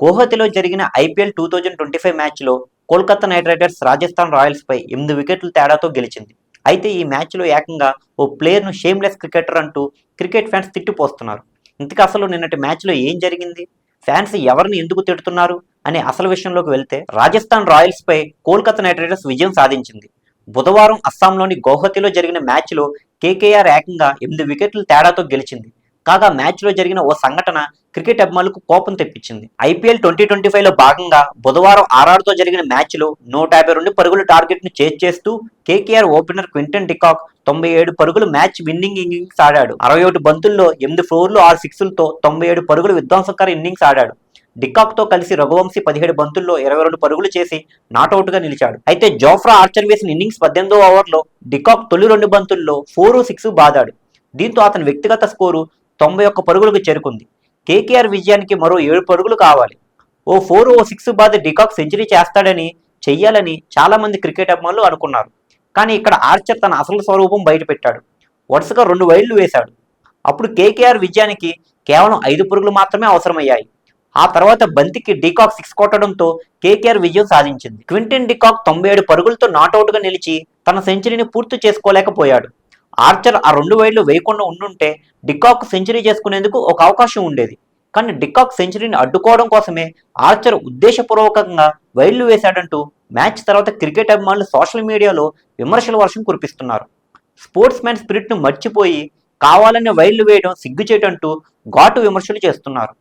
గౌహతిలో జరిగిన IPL two thousand twenty five మ్యాచ్లో Kolkata Knight Riders Rajasthan రాయల్స్పై ఎనిమిది వికెట్ల తేడాతో గెలిచింది. అయితే ఈ మ్యాచ్లో ఏకంగా ఓ ప్లేయర్ను షేమ్లెస్ క్రికెటర్ అంటూ క్రికెట్ ఫ్యాన్స్ తిట్టిపోస్తున్నారు. ఇంతకు అసలు నిన్నటి మ్యాచ్లో ఏం జరిగింది? ఫ్యాన్స్ ఎవరిని ఎందుకు తిడుతున్నారు? అనే అసలు విషయంలోకి వెళ్తే రాజస్థాన్ రాయల్స్పై కోల్కతా నైట్ రైడర్స్ విజయం సాధించింది. బుధవారం అస్సాంలోని గౌహతిలో జరిగిన మ్యాచ్లో కేకేఆర్ ఏకంగా ఎనిమిది వికెట్ల తేడాతో గెలిచింది. కాగా మ్యాచ్లో జరిగిన ఓ సంఘటన క్రికెట్ అభిమానులకు కోపం తెప్పించింది. ఐపీఎల్ ట్వంటీ ట్వంటీ ఫైవ్లో భాగంగా బుధవారం ఆర్ఆర్తో జరిగిన మ్యాచ్లో నూట యాభై రెండు పరుగుల టార్గెట్ను చేజ్ చేస్తూ KKR opener Quinton de Kock తొంభై ఏడు పరుగులు మ్యాచ్ విన్నింగ్ ఇన్నింగ్స్ ఆడాడు. అరవై ఒకటి బంతుల్లో ఎనిమిది ఫోర్లు ఆరు సిక్స్లతో తొంభై ఏడు పరుగులు విధ్వంసకర ఇన్నింగ్స్ ఆడాడు. డికాక్తో కలిసి రఘువంశీ పదిహేడు బంతుల్లో ఇరవై రెండు పరుగులు చేసి నాట్అవుట్గా నిలిచాడు. అయితే జోఫ్రా ఆర్చర్ వేసిన ఇన్నింగ్స్ పద్దెనిమిదో ఓవర్లో డికాక్ తొలి రెండు బంతుల్లో ఫోర్ సిక్స్ బాదాడు. దీంతో అతని వ్యక్తిగత స్కోరు తొంభై ఒక్క పరుగులకు చేరుకుంది. కేకేఆర్ విజయానికి మరో ఏడు పరుగులు కావాలి. ఓ ఫోర్ ఓ సిక్స్ బాధ డికాక్ సెంచరీ చేస్తాడని చెయ్యాలని చాలామంది క్రికెట్ అభిమానులు అనుకున్నారు. కానీ ఇక్కడ ఆర్చర్ తన అసలు స్వరూపం బయటపెట్టాడు వరుసగా రెండు వైళ్ళు వేశాడు. అప్పుడు కేకేఆర్ విజయానికి కేవలం ఐదు పరుగులు మాత్రమే అవసరమయ్యాయి. ఆ తర్వాత బంతికి డికాక్ సిక్స్ కొట్టడంతో కేకేఆర్ విజయం సాధించింది. క్వింటన్ డికాక్ తొంభై ఏడు పరుగులతో నాట్అవుట్గా నిలిచి తన సెంచరీని పూర్తి చేసుకోలేకపోయాడు. ఆర్చర్ ఆ రెండు వైడ్లు వేయకుండా ఉండుంటే డికాక్ సెంచరీ చేసుకునేందుకు ఒక అవకాశం ఉండేది. కానీ డికాక్ సెంచరీని అడ్డుకోవడం కోసమే ఆర్చర్ ఉద్దేశపూర్వకంగా వైళ్ళు వేశాడంటూ మ్యాచ్ తర్వాత క్రికెట్ అభిమానులు సోషల్ మీడియాలో విమర్శల వర్షం కురిపిస్తున్నారు. స్పోర్ట్స్ మ్యాన్ స్పిరిట్ను మర్చిపోయి కావాలనే వైళ్ళు వేయడం సిగ్గుచేటంటూ ఘాటు విమర్శలు చేస్తున్నారు.